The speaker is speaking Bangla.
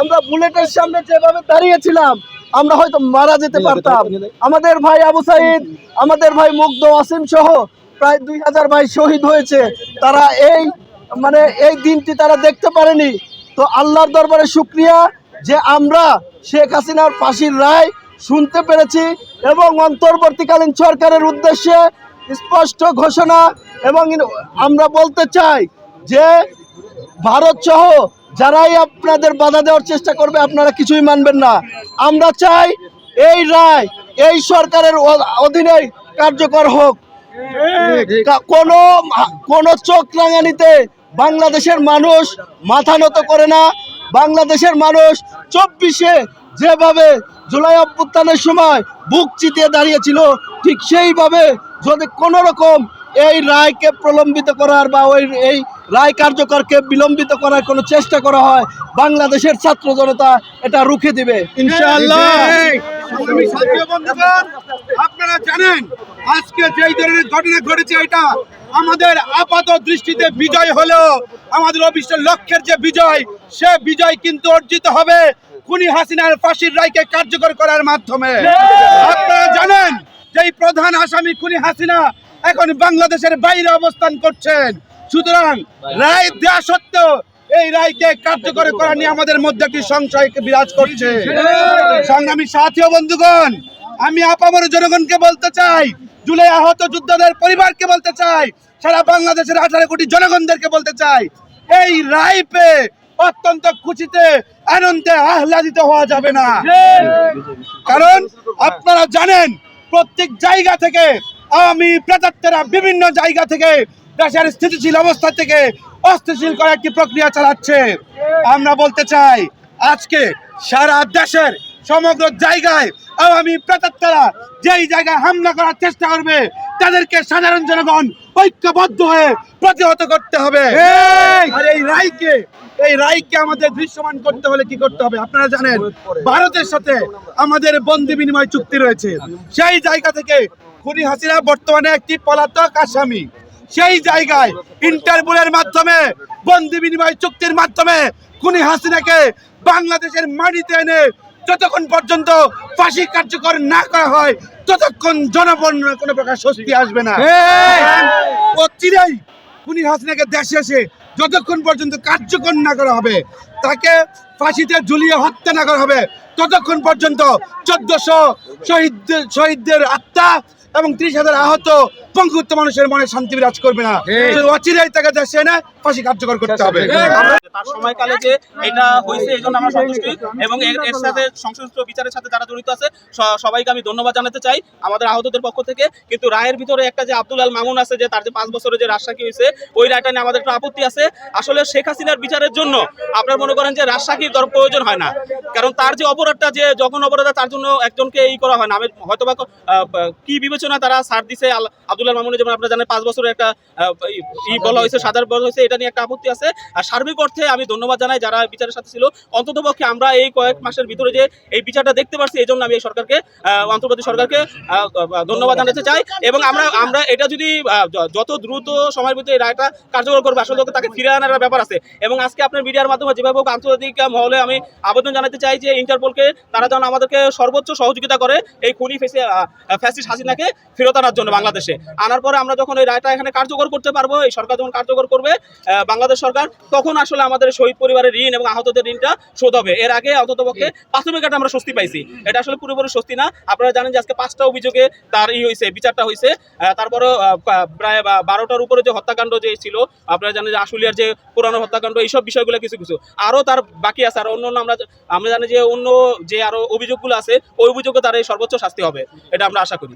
আমরা বুলেটের সামনে যেভাবে দাঁড়িয়েছিলাম আমরা হয়তো মারা যেতে পারতাম। আমাদের ভাই আবু সাইদ আমাদের ভাই মুগ্ধ ওয়াসিম সহ প্রায় দুই হাজার ভাই শহীদ হয়েছে। তারা এই মানে এই দিনটি তারা দেখতে পারেনি। তো আল্লাহর দরবারে শুক্রিয়া যে আমরা শেখ হাসিনার ফাঁসির রায় শুনতে পেরেছি এবং অন্তর্বর্তীকালীন সরকারের উদ্দেশ্যে স্পষ্ট ঘোষণা এবং আমরা বলতে চাই যে ভারত সহ যারাই আপনাদের বাধা দেওয়ার চেষ্টা করবে, আপনারা কিছুই মানবেন না। আমরা চাই এই রায়, এই সরকারের অধীনে কার্যকর হোক। কোনো কোনো চোখ রাঙানিতে বাংলাদেশের মানুষ মাথা নত করে না। বাংলাদেশের মানুষ চব্বিশে যেভাবে জুলাই অভ্যুত্থানের সময় বুক চিতিয়ে দাঁড়িয়েছিল, ঠিক সেইভাবে যদি কোনো রকম এই রায়কে প্রলম্বিত করার বা ওই এই রায় কার্যকরকে বিলম্বিত করার কোনো চেষ্টা করা হয় বাংলাদেশের ছাত্র জনতা এটা রুখে দিবে। ইনশাআল্লাহ। আপনারা জানেন আজকে যেই ধরনের ঘটনা ঘটেছে এটা আমাদের আপাত দৃষ্টিতে বিজয় হলো আমাদের অভিষ্ট লক্ষ্যের যে বিজয় সে বিজয় কিন্তু অর্জিত হবে খুনি হাসিনার ফাঁসির রায়কে কার্যকর করার মাধ্যমে। আপনারা জানেন যে প্রধান আসামি খুনি হাসিনা এখন বাংলাদেশের বাইরে অবস্থান করছেন। সুতরাং রায় দেওয়া সত্ত্বেও এই রায়কে কার্যকর করা নিয়ে আমাদের মধ্যে একটি সংশয় বিরাজ করছে। সংগ্রামী সাথী ও বন্ধুগণ আমি আপামর জনগণকে বলতে চাই জুলাই আহত যোদ্ধাদের পরিবারকে বলতে চাই সারা বাংলাদেশের আঠারো কোটি জনগণদেরকে বলতে চাই এই রায় পেয়ে অত্যন্ত খুশিতে আনন্দে আহ্লাদিত হওয়া যাবে না। কারণ আপনারা জানেন প্রত্যেক জায়গা থেকে আওয়ামী প্রেতাত্মেরা বিভিন্ন জায়গা থেকে দেশের স্থিতিশীল অবস্থা থেকে অস্থিতিশীল করার একটি প্রক্রিয়া চালাচ্ছে। আমরা বলতে চাই আজকে সারা দেশের সমগ্র জায়গায় আওয়ামী প্রেতাত্মারা যেই জায়গায় হামলা করার চেষ্টা করবে তাদেরকে সাধারণ জনগণ ঐক্যবদ্ধ হয়ে প্রতিহত করতে হবে। আর এই রায়কে এই রায়কে আমাদের দৃশ্যমান করতে হলে কি করতে হবে? আপনারা জানেন ভারতের সাথে আমাদের বন্দি বিনিময় চুক্তি রয়েছে। সেই জায়গা থেকে খুনি হাসিনা বর্তমানে একটি পলাতক আসামি। সেই জায়গায় ইন্টারপোলের মাধ্যমে বন্দি বিনিময় চুক্তির মাধ্যমে খুনি হাসিনাকে বাংলাদেশের মাটিতে এনে যতক্ষণ পর্যন্ত ফাঁসি কার্যকর না করা হয় ততক্ষণ জনগণ কোনো প্রকার স্বস্তি আসবে না। খুনি হাসিনাকে দেশে এসে যতক্ষণ পর্যন্ত কার্যকর না করা হবে তাকে ফাঁসিতে ঝুলিয়ে হত্যা না করা হবে ততক্ষণ পর্যন্ত চোদ্দশো শহীদদের শহীদদের আত্মা এবং ত্রিশ হাজার আহত পঙ্গুত্ব মানুষের মনে শান্তি বিরাজ করবে না। অচিরাই তাকে দেশে এনে ফাঁসি কার্যকর করতে হবে। তার সময়কালে যে এটা হয়েছে এই জন্য আমরা সন্তুষ্ট। এবং এর এর সাথে সংশ্লিষ্ট বিচারের সাথে যারা জড়িত আছে সবাইকে আমি ধন্যবাদ জানাতে চাই আমাদের আহতদের পক্ষ থেকে। কিন্তু রায়ের ভিতরে একটা যে আব্দুল আল মামুন আছে যে তার যে পাঁচ বছরের যে রাজশাহী হয়েছে ওই রায়টা নিয়ে আমাদের একটু আপত্তি আছে। আসলে শেখ হাসিনার বিচারের জন্য আপনার মনে করেন যে রাজশাহীর দর প্রয়োজন হয় না। কারণ তার যে অপরাধটা যে যখন অপরাধ তার জন্য একজনকে এই করা হয় না। আমি হয়তো বা কি বিবেচনা তারা সার দিছে? আল- আব্দুল আল মামুনের যেমন আপনারা জানেন পাঁচ বছরের একটা ই- বলা হয়েছে সাজার বলা হয়েছে এটা নিয়ে একটা আপত্তি আছে। আর সার্বিক অর্থে আমি ধন্যবাদ জানাই যারা বিচারের সাথে ছিল। অন্তত পক্ষে আমরা এই কয়েক মাসের ভিতরে যে এই বিচারটা দেখতে পারছি এই জন্য আমি এই সরকারকে অন্তর্বর্তী সরকারকে ধন্যবাদ জানাতে চাই। এবং আমরা আমরা এটা যদি যত দ্রুত সময়ের ভিতরে এই রায়টা কার্যকর করবে আসলে তাকে ফিরে আনার ব্যাপার আছে। এবং আজকে আপনার মিডিয়ার মাধ্যমে যেভাবে হোক আন্তর্জাতিক মহলে আমি আবেদন জানাতে চাই যে ইন্টারপোলকে তারা যেন আমাদেরকে সর্বোচ্চ সহযোগিতা করে এই খুনি ফেসে ফ্যাসিস্ট হাসিনাকে ফেরত আনার জন্য বাংলাদেশে। আনার পরে আমরা যখন এই রায়টা এখানে কার্যকর করতে পারব এই সরকার যখন কার্যকর করবে বাংলাদেশ সরকার তখন আসলে আমাদের শহীদ পরিবারের ঋণ এবং আহতদের ঋণটা শোধ হবে। এর আগে অন্তত পক্ষে প্রাথমিক একটা আমরা স্বস্তি পাইছি। এটা আসলে পুরোপুরি স্বস্তি না। আপনারা জানেন যে আজকে পাঁচটা অভিযোগে তার ই হয়েছে বিচারটা হয়েছে তারপরে প্রায় বারোটার উপরে যে হত্যাকাণ্ড যে ছিল আপনারা জানেন যে আশুলিয়ার যে পুরানো হত্যাকাণ্ড এইসব বিষয়গুলো কিছু কিছু। আরও তার বাকি আছে আর অন্য অন্য আমরা আমরা জানি যে অন্য যে আরও অভিযোগগুলো আছে, ওই অভিযোগে তার এই সর্বোচ্চ শাস্তি হবে, এটা আমরা আশা করি।